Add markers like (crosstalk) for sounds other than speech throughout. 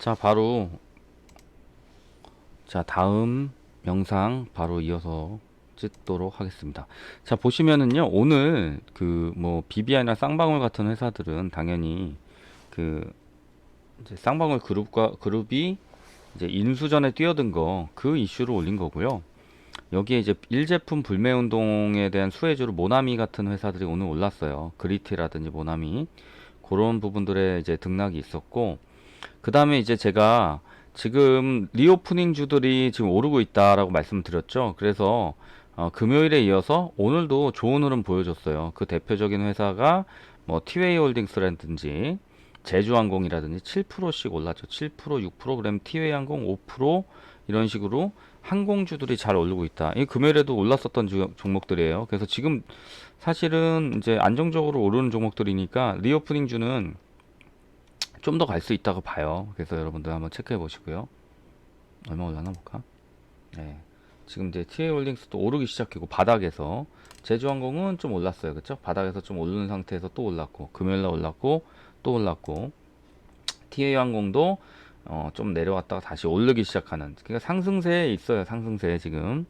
자, 바로 자, 다음 영상 바로 이어서 찍도록 하겠습니다. 자, 보시면은요. 오늘 그뭐 BBI나 쌍방울 같은 회사들은 당연히 그 쌍방울 그룹과 그룹이 이제 인수전에 뛰어든 거 그 이슈를 올린 거고요. 여기에 이제 일제품 불매 운동에 대한 수혜주로 모나미 같은 회사들이 오늘 올랐어요. 그리티라든지 모나미 그런 부분들에 이제 등락이 있었고 그 다음에 이제 제가 지금 리오프닝 주들이 지금 오르고 있다라고 말씀드렸죠. 그래서 어, 금요일에 이어서 오늘도 좋은 흐름 보여줬어요. 그 대표적인 회사가 뭐 티웨이 홀딩스라든지 제주항공이라든지 7%씩 올랐죠. 7%, 6% 그다음 티웨이 항공 5% 이런 식으로 항공주들이 잘 오르고 있다. 이 금요일에도 올랐었던 주- 종목들이에요. 그래서 지금 사실은 이제 안정적으로 오르는 종목들이니까 리오프닝 주는 좀 더 갈 수 있다고 봐요. 그래서 여러분들 한번 체크해 보시고요. 얼마 올라나 볼까? 네. 지금 이제 TA 홀딩스도 오르기 시작했고 바닥에서 제주항공은 좀 올랐어요. 그렇죠? 바닥에서 좀 오르는 상태에서 또 올랐고 금요일 날 올랐고 또 올랐고 TA 항공도 어, 좀 내려왔다가 다시 오르기 시작하는 그러니까 상승세에 있어요. 상승세에 지금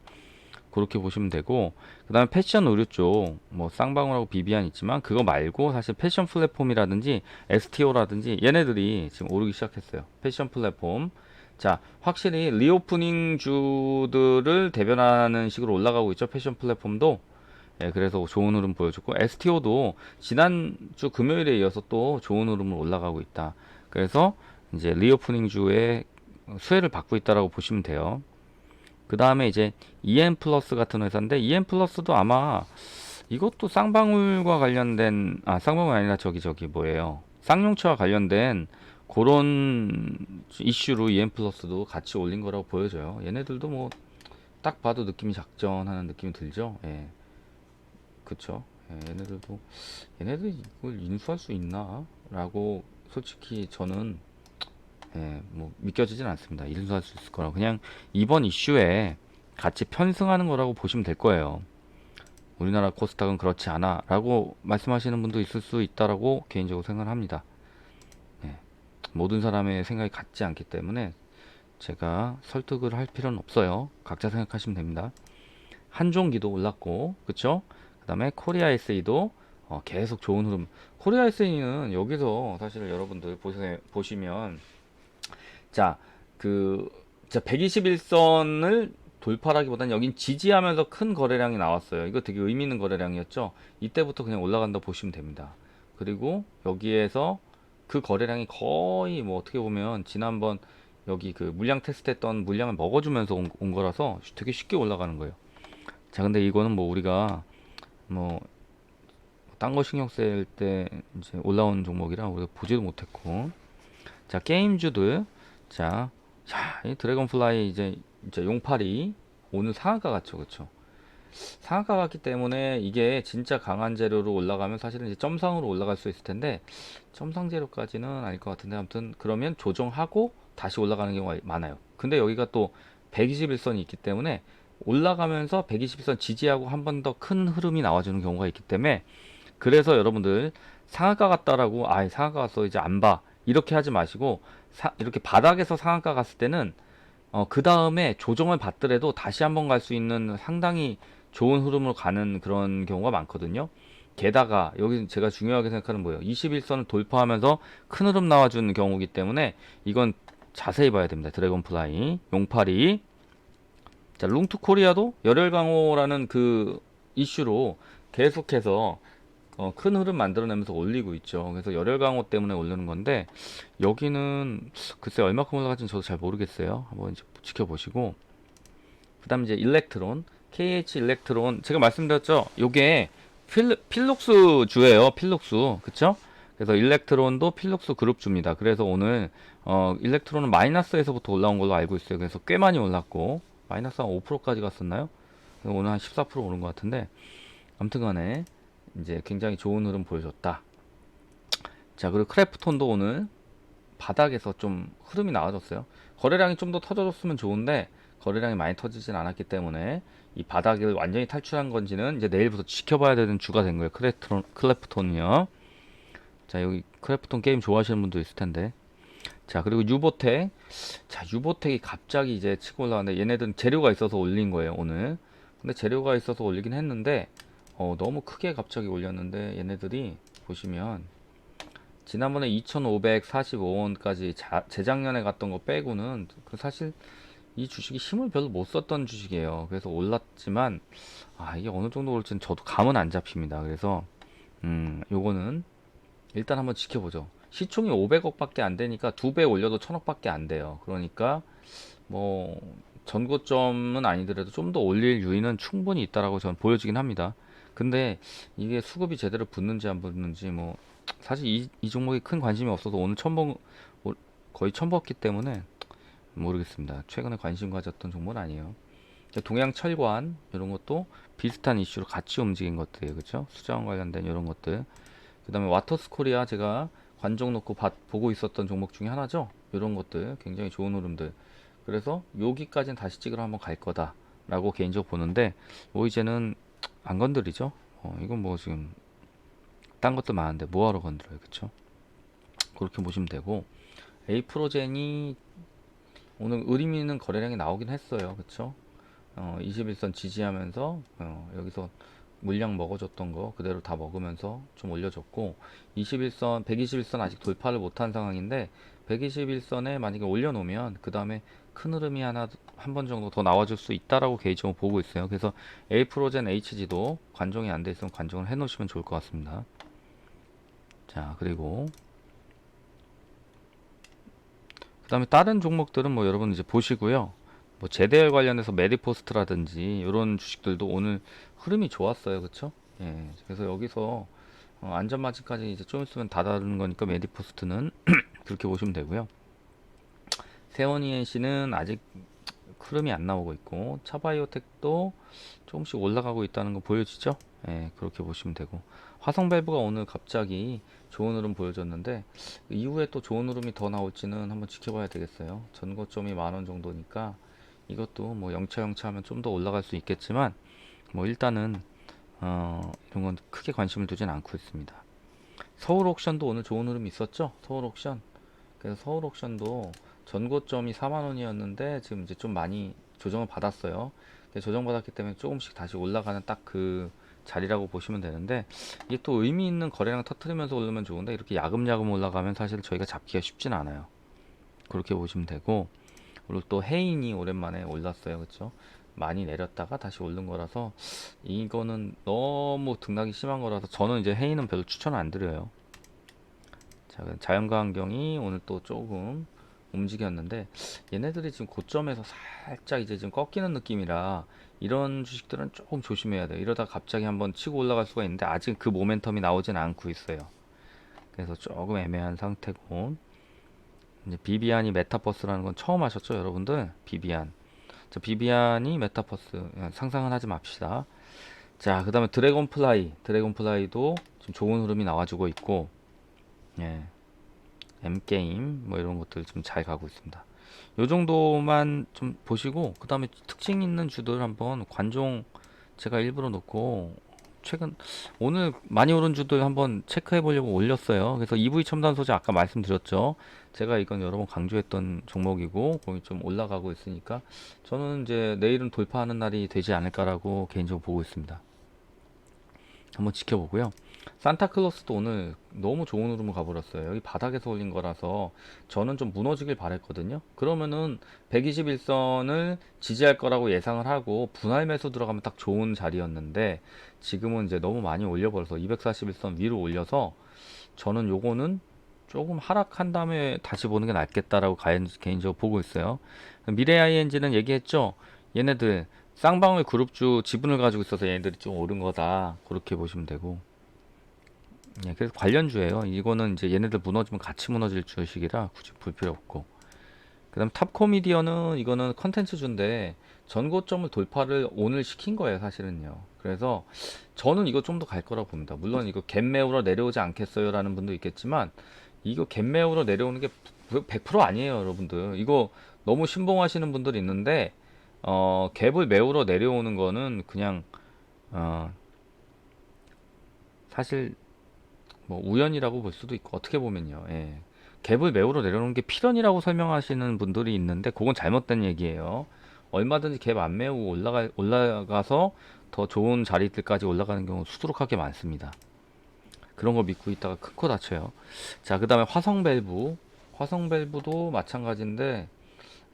그렇게 보시면 되고 그 다음에 패션 의류 쪽 뭐 쌍방울하고 비비안 있지만 그거 말고 사실 패션 플랫폼이라든지 STO라든지 얘네들이 지금 오르기 시작했어요. 패션 플랫폼. 자, 확실히 리오프닝 주들을 대변하는 식으로 올라가고 있죠. 패션 플랫폼도. 예, 그래서 좋은 흐름 보여줬고 STO도 지난주 금요일에 이어서 또 좋은 흐름을 올라가고 있다. 그래서 이제 리오프닝 주의 수혜를 받고 있다라고 보시면 돼요. 그 다음에 이제 EM 플러스 같은 회사인데 EM 플러스도 아마 이것도 쌍방울과 관련된 아 쌍방울 아니라 저기 저기 뭐예요? 쌍용차와 관련된 그런 이슈로 EM 플러스도 같이 올린 거라고 보여져요. 얘네들도 뭐 딱 봐도 느낌이 작전하는 느낌이 들죠? 예. 그쵸? 예, 얘네들도 얘네들 이걸 인수할 수 있나? 라고 솔직히 저는 예, 뭐 믿겨지진 않습니다 인수할 수 있을 거라고 그냥 이번 이슈에 같이 편승하는 거라고 보시면 될 거예요 우리나라 코스닥은 그렇지 않아 라고 말씀하시는 분도 있을 수 있다라고 개인적으로 생각합니다. 네. 모든 사람의 생각이 같지 않기 때문에 제가 설득을 할 필요는 없어요. 각자 생각하시면 됩니다. 한종기도 올랐고, 그쵸? 그 다음에 코리아 SA도 어, 계속 좋은 흐름. 코리아 SA는 여기서 사실 여러분들 보시, 보시면, 자, 그, 자, 121선을 돌파라기보다는 여긴 지지하면서 큰 거래량이 나왔어요. 이거 되게 의미 있는 거래량이었죠. 이때부터 그냥 올라간다 보시면 됩니다. 그리고 여기에서 그 거래량이 거의 뭐 어떻게 보면 지난번 여기 그 물량 테스트 했던 물량을 먹어주면서 온, 온 거라서 되게 쉽게 올라가는 거예요. 자, 근데 이거는 뭐 우리가 뭐 딴 거 신경 쓸 때 이제 올라온 종목이라 우리가 보지도 못했고 자 게임주들 자, 자, 이 드래곤플라이 이제 이제 용팔이 오늘 상한가 같죠, 그쵸? 상한가 같기 때문에 이게 진짜 강한 재료로 올라가면 사실은 이제 점상으로 올라갈 수 있을 텐데 점상 재료까지는 아닐 것 같은데 아무튼 그러면 조정하고 다시 올라가는 경우가 많아요. 근데 여기가 또 121선이 있기 때문에 올라가면서 121선 지지하고 한 번 더 큰 흐름이 나와주는 경우가 있기 때문에 그래서 여러분들 상한가 같다라고 아 상한가 갔어 이제 안 봐 이렇게 하지 마시고 사- 이렇게 바닥에서 상한가 갔을 때는 어, 그 다음에 조정을 받더라도 다시 한번 갈 수 있는 상당히 좋은 흐름으로 가는 그런 경우가 많거든요. 게다가 여기 제가 중요하게 생각하는 거예요. 21선을 돌파하면서 큰 흐름 나와주는 경우이기 때문에 이건 자세히 봐야 됩니다. 드래곤플라이, 용팔이. 자, 룽투 코리아도 열혈 강호라는 그 이슈로 계속해서 어, 큰 흐름 만들어내면서 올리고 있죠. 그래서 열혈 강호 때문에 올리는 건데 여기는 글쎄 얼마큼 올라갈지는 저도 잘 모르겠어요. 한번 이제 지켜보시고 그다음 이제 일렉트론 KH 일렉트론 제가 말씀드렸죠. 요게 필, 필록스 주예요. 필록스 그쵸? 그래서 일렉트론도 필록스 그룹 주입니다. 그래서 오늘 어, 일렉트론은 마이너스에서부터 올라온 걸로 알고 있어요. 그래서 꽤 많이 올랐고 마이너스 한 5%까지 갔었나요? 오늘 한 14% 오른 것 같은데 아무튼간에 이제 굉장히 좋은 흐름 보여줬다. 자 그리고 크래프톤도 오늘 바닥에서 좀 흐름이 나와줬어요. 거래량이 좀 더 터져줬으면 좋은데 거래량이 많이 터지진 않았기 때문에 이 바닥을 완전히 탈출한 건지는 이제 내일부터 지켜봐야 되는 주가 된 거예요. 크래프톤, 크래프톤이요. 자 여기 크래프톤 게임 좋아하시는 분도 있을 텐데 자, 그리고 유보텍. 자, 유보텍이 갑자기 이제 치고 올라가는데 얘네들은 재료가 있어서 올린 거예요, 오늘. 근데 재료가 있어서 올리긴 했는데 어, 너무 크게 갑자기 올렸는데 얘네들이 보시면 지난번에 2,545원까지 재작년에 갔던 거 빼고는 그 사실 이 주식이 힘을 별로 못 썼던 주식이에요. 그래서 올랐지만 아 이게 어느 정도 올지는 저도 감은 안 잡힙니다. 그래서 음 요거는 일단 한번 지켜보죠. 시총이 500억밖에 안 되니까 두 배 올려도 1000억밖에 안 돼요. 그러니까 뭐 전고점은 아니더라도 좀 더 올릴 유인은 충분히 있다라고 저는 보여지긴 합니다. 근데 이게 수급이 제대로 붙는지 안 붙는지 뭐 사실 이, 이 종목에 큰 관심이 없어서 오늘 처음 본 거의 처음 봤기 때문에 모르겠습니다. 최근에 관심 가졌던 종목은 아니에요. 동양철관 이런 것도 비슷한 이슈로 같이 움직인 것들이에요. 그렇죠? 수자원 관련된 이런 것들. 그 다음에 와터스 코리아 제가 관종 놓고 봐, 보고 있었던 종목 중에 하나죠. 이런 것들 굉장히 좋은 흐름들. 그래서 여기까지는 다시 찍으러 한번 갈 거다라고 개인적으로 보는데 뭐 이제는 안 건드리죠. 어, 이건 뭐 지금 딴 것도 많은데 뭐하러 건드려요, 그렇죠? 그렇게 보시면 되고 에이프로젠이 오늘 의미 있는 거래량이 나오긴 했어요, 그렇죠? 어, 21선 지지하면서 어, 여기서 물량 먹어줬던 거 그대로 다 먹으면서 좀 올려줬고 21선 121선 아직 돌파를 못한 상황인데 121선에 만약에 올려놓으면 그 다음에 큰 흐름이 하나 한 번 정도 더 나와줄 수 있다라고 개인적으로 보고 있어요. 그래서 에이프로젠 HG도 관종이 안 돼 있으면 관종을 해놓으시면 좋을 것 같습니다. 자 그리고 그 다음에 다른 종목들은 뭐 여러분 이제 보시고요. 뭐 제대열 관련해서 메디포스트라든지 이런 주식들도 오늘 흐름이 좋았어요. 그쵸? 예. 그래서 여기서 어, 안전마진까지 이제 좀 있으면 닫아는 거니까 메디포스트는 (clears throat) 그렇게 보시면 되고요. 세원이엔씨는 아직 흐름이 안 나오고 있고 차바이오텍도 조금씩 올라가고 있다는 거 보여지죠? 예, 그렇게 보시면 되고 화성밸브가 오늘 갑자기 좋은 흐름 보여줬는데 이후에 또 좋은 흐름이 더 나올지는 한번 지켜봐야 되겠어요. 전고점이 만 원 정도니까 이것도 뭐 영차 영차 하면 좀 더 올라갈 수 있겠지만 뭐 일단은 어 이런 건 크게 관심을 두진 않고 있습니다. 서울 옥션도 오늘 좋은 흐름이 있었죠? 서울 옥션. 그래서 서울 옥션도 전고점이 4만 원이었는데 지금 이제 좀 많이 조정을 받았어요. 조정받았기 때문에 조금씩 다시 올라가는 딱 그 자리라고 보시면 되는데 이게 또 의미 있는 거래량 터트리면서 오르면 좋은데 이렇게 야금야금 올라가면 사실 저희가 잡기가 쉽진 않아요. 그렇게 보시면 되고 그리고 또 해인이 오랜만에 올랐어요. 그렇죠? 많이 내렸다가 다시 오른 거라서 이거는 너무 등락이 심한 거라서 저는 이제 해인은 별로 추천 안 드려요. 자, 자연과 환경이 오늘 또 조금 움직였는데 얘네들이 지금 고점에서 살짝 이제 지금 꺾이는 느낌이라 이런 주식들은 조금 조심해야 돼요. 이러다 갑자기 한번 치고 올라갈 수가 있는데 아직 그 모멘텀이 나오진 않고 있어요. 그래서 조금 애매한 상태고 이제 비비안이 메타버스라는 건 처음 하셨죠, 여러분들? 비비안. 자, 비비안이 메타버스 예, 상상은 하지 맙시다. 자, 그다음에 드래곤플라이, 드래곤플라이도 지금 좋은 흐름이 나와주고 있고, 예, M 게임 뭐 이런 것들 좀 잘 가고 있습니다. 요 정도만 좀 보시고 그 다음에 특징 있는 주들 한번 관종 제가 일부러 놓고 최근 오늘 많이 오른 주들 한번 체크해 보려고 올렸어요. 그래서 EV 첨단 소재 아까 말씀드렸죠. 제가 이건 여러 번 강조했던 종목이고 거기 좀 올라가고 있으니까 저는 이제 내일은 돌파하는 날이 되지 않을까라고 개인적으로 보고 있습니다. 한번 지켜보고요. 산타클로스도 오늘 너무 좋은 흐름을 가버렸어요. 여기 바닥에서 올린 거라서 저는 좀 무너지길 바랬거든요. 그러면은 121선을 지지할 거라고 예상을 하고 분할 매수 들어가면 딱 좋은 자리였는데 지금은 이제 너무 많이 올려버려서 241선 위로 올려서 저는 요거는 조금 하락한 다음에 다시 보는 게 낫겠다라고 개인적으로 보고 있어요. 미래 ING는 얘기했죠. 얘네들 쌍방울 그룹주 지분을 가지고 있어서 얘네들이 좀 오른 거다. 그렇게 보시면 되고. 예, 그래서 관련주예요. 이거는 이제 얘네들 무너지면 같이 무너질 주식이라 굳이 볼 필요 없고. 그다음 탑코미디어는 이거는 컨텐츠주인데 전고점을 돌파를 오늘 시킨 거예요, 사실은요. 그래서 저는 이거 좀 더 갈 거라고 봅니다. 물론 이거 갭 메우러 내려오지 않겠어요라는 분도 있겠지만 이거 갭 메우러 내려오는 게 100% 아니에요, 여러분들. 이거 너무 신봉하시는 분들이 있는데 어, 갭을 메우러 내려오는 거는 그냥 어, 사실 뭐 우연이라고 볼 수도 있고 어떻게 보면요. 예. 갭을 매우로 내려놓은 게 필연이라고 설명하시는 분들이 있는데 그건 잘못된 얘기예요. 얼마든지 갭안 메우고 올라가 올라가서 더 좋은 자리들까지 올라가는 경우 수두룩하게 많습니다. 그런 거 믿고 있다가 큰 코 다쳐요. 자, 그다음에 화성 밸브. 화성 밸브도 마찬가지인데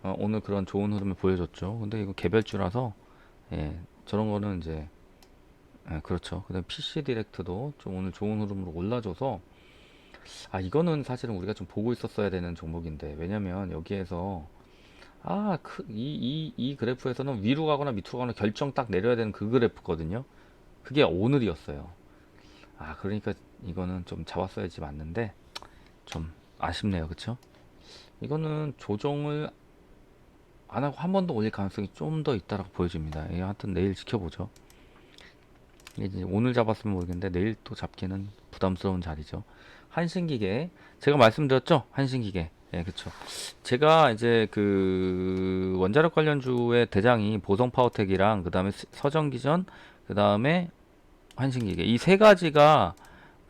어, 오늘 그런 좋은 흐름을 보여줬죠. 근데 이거 개별주라서 예, 저런 거는 이제 예, 그렇죠. 그다음 PC 디렉트도 좀 오늘 좋은 흐름으로 올라줘서 아 이거는 사실은 우리가 좀 보고 있었어야 되는 종목인데 왜냐면 여기에서 아, 그, 이, 이, 이 그래프에서는 위로 가거나 밑으로 가거나 결정 딱 내려야 되는 그 그래프거든요. 그게 오늘이었어요. 아, 그러니까 이거는 좀 잡았어야지 맞는데 좀 아쉽네요. 그쵸? 이거는 조정을 안 하고 한 번 더 올릴 가능성이 좀 더 있다라고 보여집니다. 예, 하여튼 내일 지켜보죠. 이제 오늘 잡았으면 모르겠는데 내일 또 잡기는 부담스러운 자리죠. 한신기계 제가 말씀드렸죠? 한신기계 예, 그쵸. 제가 이제 그 원자력 관련주의 대장이 보성 파워텍이랑 그다음에 스- 서정기전 그다음에 한신기계 이 세 가지가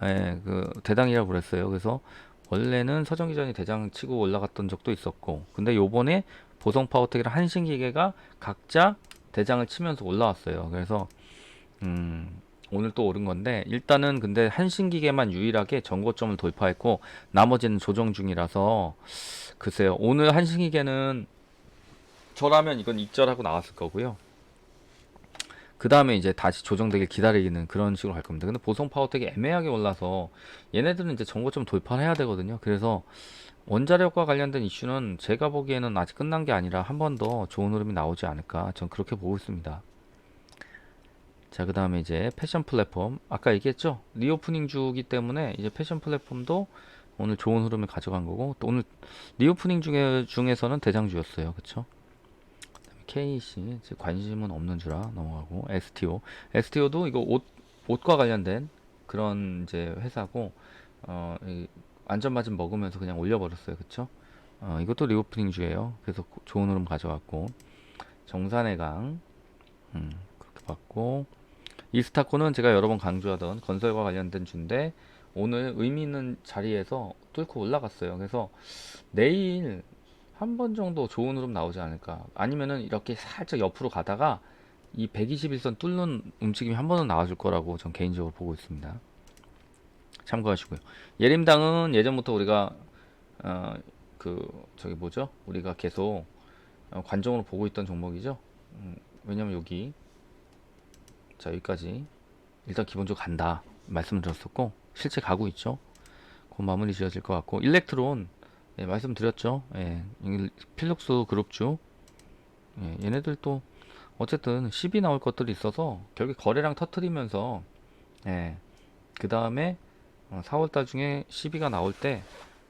예, 그 대당이라고 그랬어요. 그래서 원래는 서정기전이 대장 치고 올라갔던 적도 있었고 근데 요번에 보성 파워텍이랑 한신기계가 각자 대장을 치면서 올라왔어요. 그래서 음, 오늘 또 오른 건데 일단은 근데 한신기계만 유일하게 전고점을 돌파했고 나머지는 조정 중이라서 글쎄요. 오늘 한신기계는 저라면 이건 익절하고 나왔을 거고요. 그 다음에 이제 다시 조정되길 기다리는 그런 식으로 갈 겁니다. 근데 보성 파워텍이 애매하게 올라서 얘네들은 이제 전고점 돌파를 해야 되거든요. 그래서 원자력과 관련된 이슈는 제가 보기에는 아직 끝난 게 아니라 한 번 더 좋은 흐름이 나오지 않을까. 전 그렇게 보고 있습니다. 자, 그 다음에 이제 패션 플랫폼. 아까 얘기했죠? 리오프닝 주기 때문에 이제 패션 플랫폼도 오늘 좋은 흐름을 가져간 거고, 또 오늘 리오프닝 중에, 중에서는 대장주였어요. 그쵸? KC, 관심은 없는 주라 넘어가고, STO. STO도 이거 옷, 옷과 관련된 그런 이제 회사고, 어, 이 안전마진 먹으면서 그냥 올려버렸어요. 그쵸? 어, 이것도 리오프닝 주예요. 그래서 고- 좋은 흐름 가져갔고, 정산의 강, 음, 그렇게 봤고, 이스타코는 제가 여러 번 강조하던 건설과 관련된 주인데 오늘 의미 있는 자리에서 뚫고 올라갔어요. 그래서 내일 한 번 정도 좋은 흐름 나오지 않을까. 아니면은 이렇게 살짝 옆으로 가다가 이 121선 뚫는 움직임이 한 번은 나와줄 거라고 전 개인적으로 보고 있습니다. 참고하시고요. 예림당은 예전부터 우리가 어, 그 저기 뭐죠? 우리가 계속 어, 관종으로 보고 있던 종목이죠. 음, 왜냐면 여기 자 여기까지. 일단 기본적으로 간다. 말씀드렸었고 실제 가고 있죠. 그 마무리 지어질 것 같고 일렉트론 예, 말씀드렸죠. 예, 필룩스 그룹주. 예, 얘네들 또 어쨌든 10이 나올 것들이 있어서 결국 거래량 터트리면서 예, 그 다음에 4월달 중에 12가 나올 때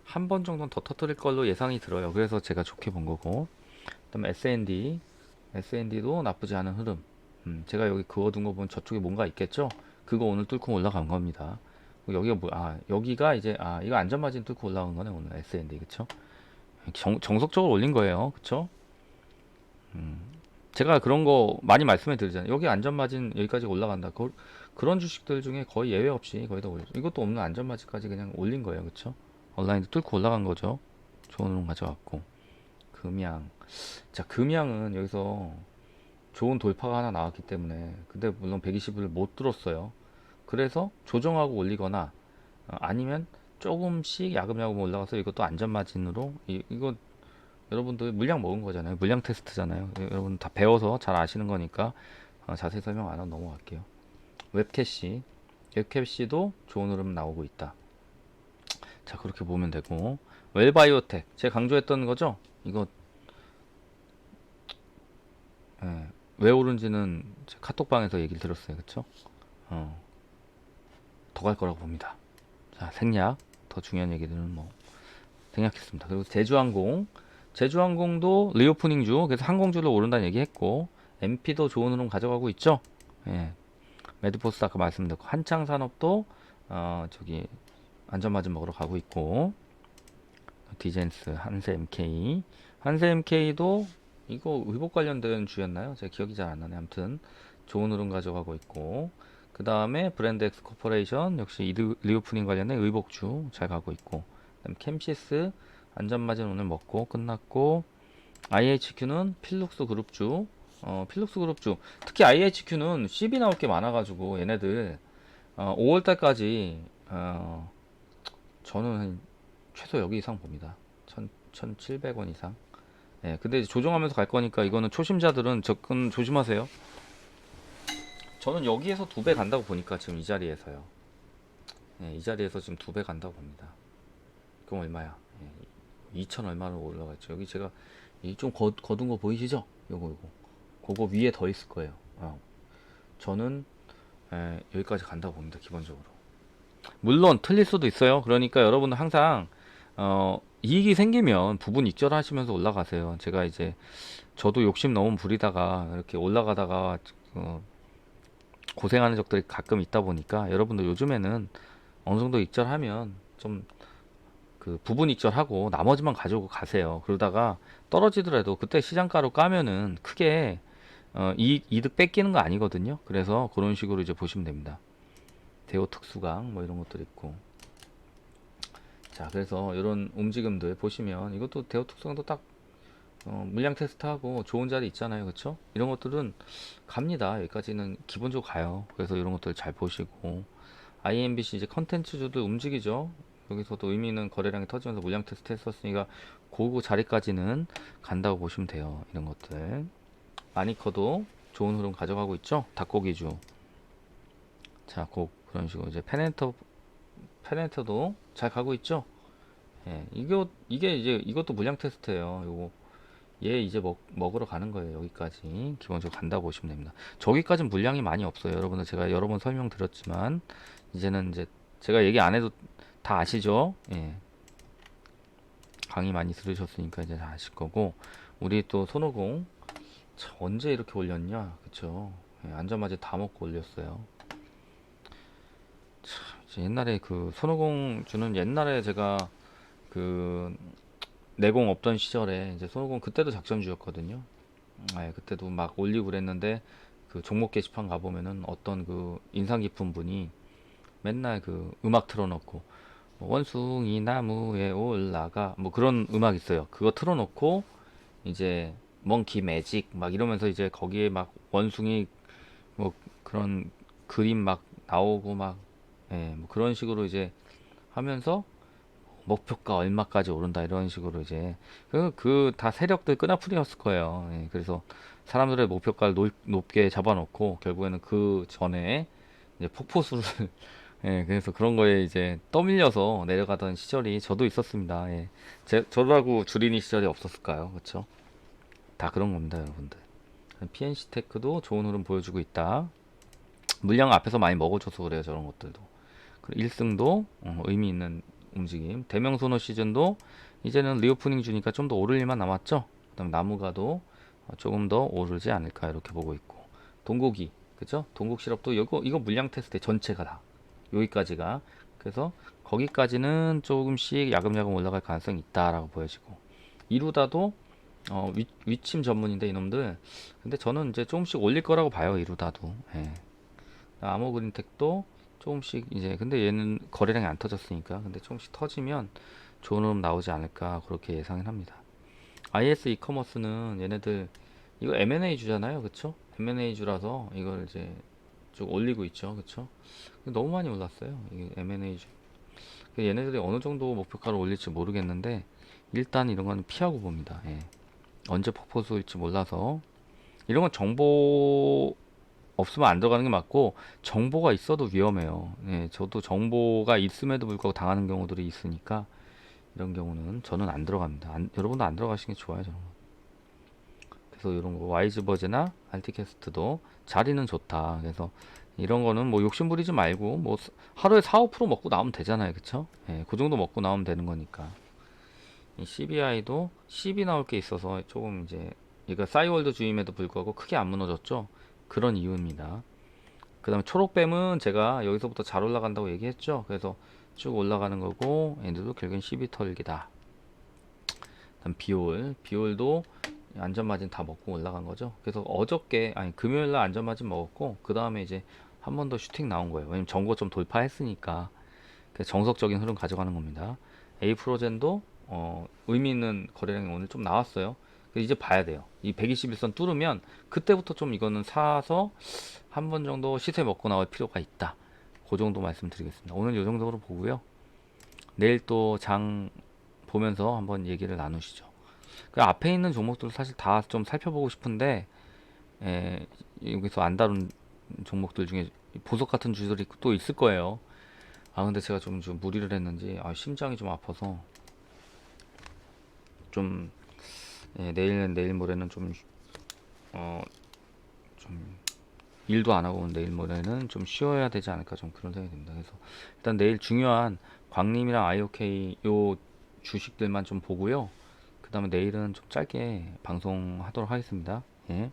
한 번 정도는 더 터트릴 걸로 예상이 들어요. 그래서 제가 좋게 본 거고. 그 다음에 S&D S&D도 나쁘지 않은 흐름 음, 제가 여기 그어둔 거 보면 저쪽에 뭔가 있겠죠? 그거 오늘 뚫고 올라간 겁니다. 여기가 뭐, 아, 여기가 이제, 아, 이거 안전마진 뚫고 올라간 거네, 오늘 S&D, 그쵸? 정, 정석적으로 올린 거예요, 그쵸? 음, 제가 그런 거 많이 말씀해 드리잖아요. 여기 안전마진 여기까지 올라간다. 그, 그런 주식들 중에 거의 예외 없이 거의 다 올려. 이것도 없는 안전마진까지 그냥 올린 거예요, 그쵸? 온라인도 뚫고 올라간 거죠. 좋은 흐름 가져왔고. 금양. 자, 금양은 여기서 좋은 돌파가 하나 나왔기 때문에. 근데 물론 120을 못 뚫었어요. 그래서 조정하고 올리거나 어, 아니면 조금씩 야금야금 올라가서 이것도 안전 마진으로 이, 이거 여러분들 물량 먹은 거잖아요. 물량 테스트잖아요. 예, 여러분 다 배워서 잘 아시는 거니까 어, 자세히 설명 안 하고 넘어갈게요. 웹캐시. 웹캐시도 좋은 흐름 나오고 있다. 자 그렇게 보면 되고. 웰바이오텍. 제가 강조했던 거죠? 이거. 예, 왜 오른지는 제 카톡방에서 얘기를 들었어요. 그쵸? 어, 더 갈 거라고 봅니다. 자, 생략. 더 중요한 얘기들은 뭐, 생략했습니다. 그리고 제주항공. 제주항공도 리오프닝 주, 그래서 항공주로 오른다는 얘기 했고, MP도 좋은 흐름 가져가고 있죠? 예. 매드포스 아까 말씀드렸고, 한창산업도, 어, 저기, 안전마진 먹으러 가고 있고, 디젠스, 한세 MK. 한세 MK도 이거 의복 관련된 주였나요? 제가 기억이 잘 안 나네. 아무튼 좋은 흐름 가져가고 있고 그 다음에 브랜드 엑스 코퍼레이션 역시 이드, 리오프닝 관련된 의복주 잘 가고 있고 그다음 캠시스 안전마진 오늘 먹고 끝났고 IHQ는 필룩스 그룹주 어, 필룩스 그룹주 특히 IHQ는 CB 나올 게 많아가지고 얘네들 어, 5월달까지 어, 저는 한 최소 여기 이상 봅니다. 1 1,700원 이상. 예, 근데 조정하면서 갈 거니까 이거는 초심자들은 접근 조심하세요. 저는 여기에서 두 배 간다고 보니까 지금 이 자리에서요. 예, 이 자리에서 지금 두 배 간다고 봅니다. 그럼 얼마야? 예, 2천 얼마로 올라갔죠. 여기 제가 이좀 거둔 거 보이시죠? 요거 요거. 그거 위에 더 있을 거예요. 어. 저는 예, 여기까지 간다고 봅니다. 기본적으로. 물론 틀릴 수도 있어요. 그러니까 여러분은 항상 어, 이익이 생기면 부분 익절하시면서 올라가세요. 제가 이제 저도 욕심 너무 부리다가 이렇게 올라가다가 어, 고생하는 적들이 가끔 있다 보니까 여러분도 요즘에는 어느 정도 익절하면 좀 그 부분 익절하고 나머지만 가지고 가세요. 그러다가 떨어지더라도 그때 시장가로 까면은 크게 어, 이익, 이득 뺏기는 거 아니거든요. 그래서 그런 식으로 이제 보시면 됩니다. 대호 특수강 뭐 이런 것들 있고 자 그래서 이런 움직임들 보시면 이것도 대호 특수강도 딱 어, 물량 테스트하고 좋은 자리 있잖아요. 그쵸? 이런 것들은 갑니다. 여기까지는 기본적으로 가요. 그래서 이런 것들 잘 보시고. IMBC 이제 컨텐츠주도 움직이죠. 여기서도 의미 있는 거래량이 터지면서 물량 테스트 했었으니까 고그 자리까지는 간다고 보시면 돼요. 이런 것들. 마니커도 좋은 흐름 가져가고 있죠? 닭고기주. 자, 고 그런 식으로 이제 페넨터 페넨터도 잘 가고 있죠. 예, 이거 이게 이제 이것도 물량 테스트예요. 요거 얘 이제 먹 먹으러 가는 거예요. 여기까지 기본적으로 간다 보시면 됩니다. 저기까지는 물량이 많이 없어요. 여러분들 제가 여러 번 설명드렸지만 이제는 이제 제가 얘기 안 해도 다 아시죠? 예. 강의 많이 들으셨으니까 이제 다 아실 거고 우리 또 손오공 참, 언제 이렇게 올렸냐 그쵸 예, 안전마저 다 먹고 올렸어요 이제 옛날에 그 손오공 주는 옛날에 제가 그 내공 없던 시절에 이제 손오공 그때도 작전주였거든요. 예, 그때도 막 올리고 그랬는데 그 종목 게시판 가 보면은 어떤 그 인상 깊은 분이 맨날 그 음악 틀어놓고 뭐 원숭이 나무에 올라가 뭐 그런 음악 있어요. 그거 틀어놓고 이제 멍키 매직 막 이러면서 이제 거기에 막 원숭이 뭐 그런 그림 막 나오고 막 예, 뭐 그런 식으로 이제 하면서 목표가 얼마까지 오른다 이런 식으로 이제 그 다 세력들 끄나풀이었을 거예요. 예, 그래서 사람들의 목표가를 높, 높게 잡아놓고 결국에는 그 전에 이제 폭포수를 (laughs) 예, 그래서 그런 거에 이제 떠밀려서 내려가던 시절이 저도 있었습니다. 예. 제, 저라고 줄이니 시절이 없었을까요? 그렇죠? 다 그런 겁니다, 여러분들. PNC 테크도 좋은 흐름 보여주고 있다. 물량 앞에서 많이 먹어줘서 그래요, 저런 것들도. 1승도 어, 의미 있는 움직임. 대명소노 시즌도 이제는 리오프닝 주니까 좀 더 오를 일만 남았죠. 그다음 나무가도 어, 조금 더 오르지 않을까 이렇게 보고 있고 동국이 그죠? 동국 시럽도 이거 이거 물량 테스트 전체가 다 여기까지가 그래서 거기까지는 조금씩 야금야금 올라갈 가능성이 있다라고 보여지고 이루다도 어, 위, 위침 전문인데 이놈들 근데 저는 이제 조금씩 올릴 거라고 봐요 이루다도 예. 아모그린텍도 조금씩 이제 근데 얘는 거래량이 안 터졌으니까 근데 조금씩 터지면 좋은 흐름 나오지 않을까 그렇게 예상을 합니다. IS 이커머스는 얘네들 이거 M&A 주잖아요, 그쵸? M&A 주라서 이걸 이제 쭉 올리고 있죠, 그쵸? 너무 많이 올랐어요, 이게 M&A 주. 그 얘네들이 어느 정도 목표가를 올릴지 모르겠는데 일단 이런 건 피하고 봅니다. 예. 언제 폭포수일지 몰라서 이런 건 정보 없으면 안 들어가는 게 맞고 정보가 있어도 위험해요. 예, 저도 정보가 있음에도 불구하고 당하는 경우들이 있으니까 이런 경우는 저는 안 들어갑니다. 안, 여러분도 안 들어가시는 게 좋아요. 저는. 그래서 이런 거 와이즈 버즈나 알티캐스트도 자리는 좋다. 그래서 이런 거는 뭐 욕심 부리지 말고 뭐 하루에 4, 5% 먹고 나오면 되잖아요. 그쵸? 예, 그 정도 먹고 나오면 되는 거니까. 이 CBI도 CB 나올 게 있어서 조금 이제 이거 싸이월드 주임에도 불구하고 크게 안 무너졌죠. 그런 이유입니다. 그 다음에 초록뱀은 제가 여기서부터 잘 올라간다고 얘기했죠. 그래서 쭉 올라가는 거고 얘들도 결국엔 12 털기다. 다음 비올, 비올도 안전마진 다 먹고 올라간 거죠. 그래서 어저께 아니 금요일 날 안전마진 먹었고 그 다음에 이제 한 번 더 슈팅 나온 거예요. 왜냐면 정보 좀 돌파했으니까 정석적인 흐름 가져가는 겁니다. 에이프로젠도 어, 의미 있는 거래량이 오늘 좀 나왔어요. 이제 봐야 돼요. 이 121선 뚫으면 그때부터 좀 이거는 사서 한 번 정도 시세 먹고 나올 필요가 있다. 그 정도 말씀드리겠습니다. 오늘 이 정도로 보고요. 내일 또 장 보면서 한번 얘기를 나누시죠. 그 앞에 있는 종목들 사실 다 좀 살펴보고 싶은데 에, 여기서 안 다룬 종목들 중에 보석 같은 주들이 또 있을 거예요. 아 근데 제가 좀, 좀 무리를 했는지 아, 심장이 좀 아파서 좀 예, 내일은 내일 모레는 좀 어, 좀 일도 안 하고 내일 모레는 좀 쉬어야 되지 않을까 좀 그런 생각이 듭니다. 그래서 일단 내일 중요한 광림이랑 IOK 요 주식들만 좀 보고요. 그 다음에 내일은 좀 짧게 방송하도록 하겠습니다. 예.